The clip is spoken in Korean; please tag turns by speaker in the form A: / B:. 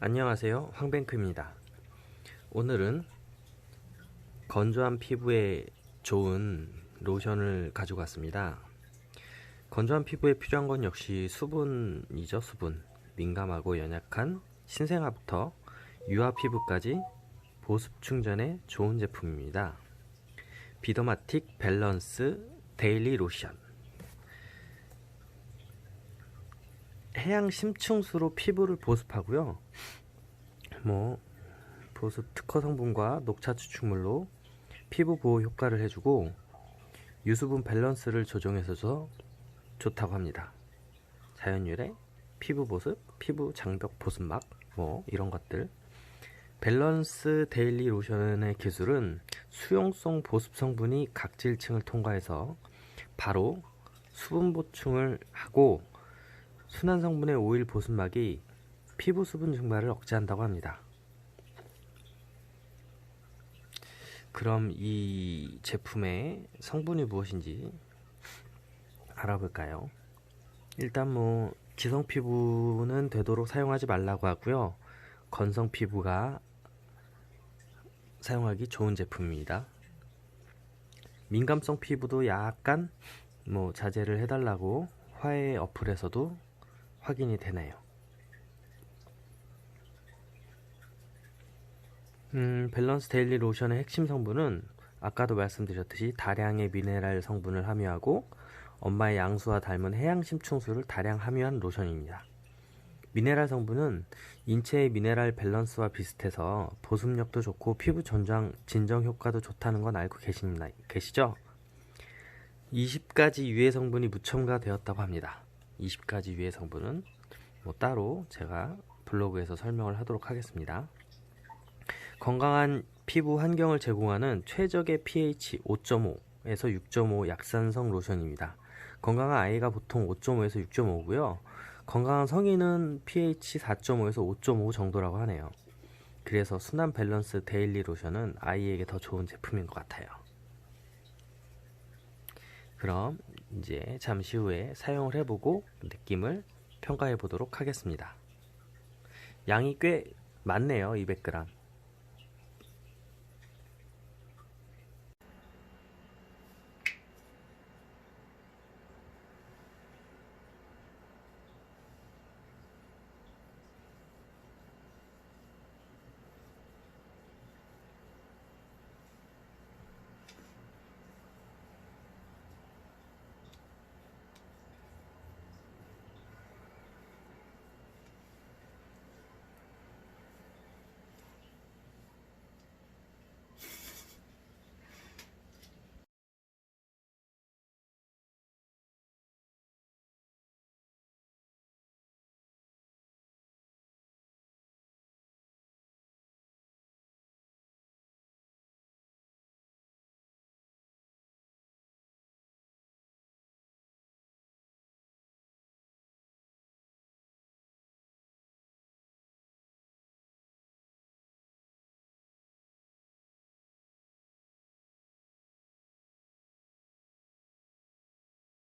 A: 안녕하세요. 황뱅크입니다. 오늘은 건조한 피부에 좋은 로션을 가지고 왔습니다. 건조한 피부에 필요한 건 역시 수분이죠 수분. 민감하고 연약한 신생아부터 유아 피부까지 보습 충전에 좋은 제품입니다. 비더마틱 밸런스 데일리 로션 해양 심층수로 피부를 보습하고요. 뭐 보습 특허 성분과 녹차 추출물로 피부 보호 효과를 해주고 유수분 밸런스를 조정해서 좋다고 합니다. 자연유래 피부 보습, 피부 장벽 보습막 뭐 이런 것들. 밸런스 데일리 로션의 기술은 수용성 보습 성분이 각질층을 통과해서 바로 수분 보충을 하고 순한 성분의 오일 보습막이 피부 수분 증발을 억제한다고 합니다. 그럼 이 제품의 성분이 무엇인지 알아볼까요? 일단 뭐 기성 피부는 되도록 사용하지 말라고 하고요. 건성 피부가 사용하기 좋은 제품입니다. 민감성 피부도 약간 뭐 자제를 해달라고 화해 어플에서도 확인이 되나요? 음, 밸런스 데일리 로션의 핵심 성분은 아까도 말씀드렸듯이 다량의 미네랄 성분을 함유하고 엄마의 양수와 닮은 해양 심층수를 다량 함유한 로션입니다. 미네랄 성분은 인체의 미네랄 밸런스와 비슷해서 보습력도 좋고 피부 전장 진정 효과도 좋다는 건 알고 계십나, 계시죠? 20가지 유해 성분이 무첨가되었다고 합니다. 20가지 유해 성분은 뭐 따로 제가 블로그에서 설명을 하도록 하겠습니다. 건강한 피부 환경을 제공하는 최적의 pH 5.5에서 6.5 약산성 로션입니다. 건강한 아이가 보통 5.5에서 6.5고요. 건강한 성인은 pH 4.5에서 5.5 정도라고 하네요. 그래서 순한 밸런스 데일리 로션은 아이에게 더 좋은 제품인 것 같아요. 그럼 이제 잠시 후에 사용을 해보고 느낌을 평가해 보도록 하겠습니다. 양이 꽤 많네요. 200g.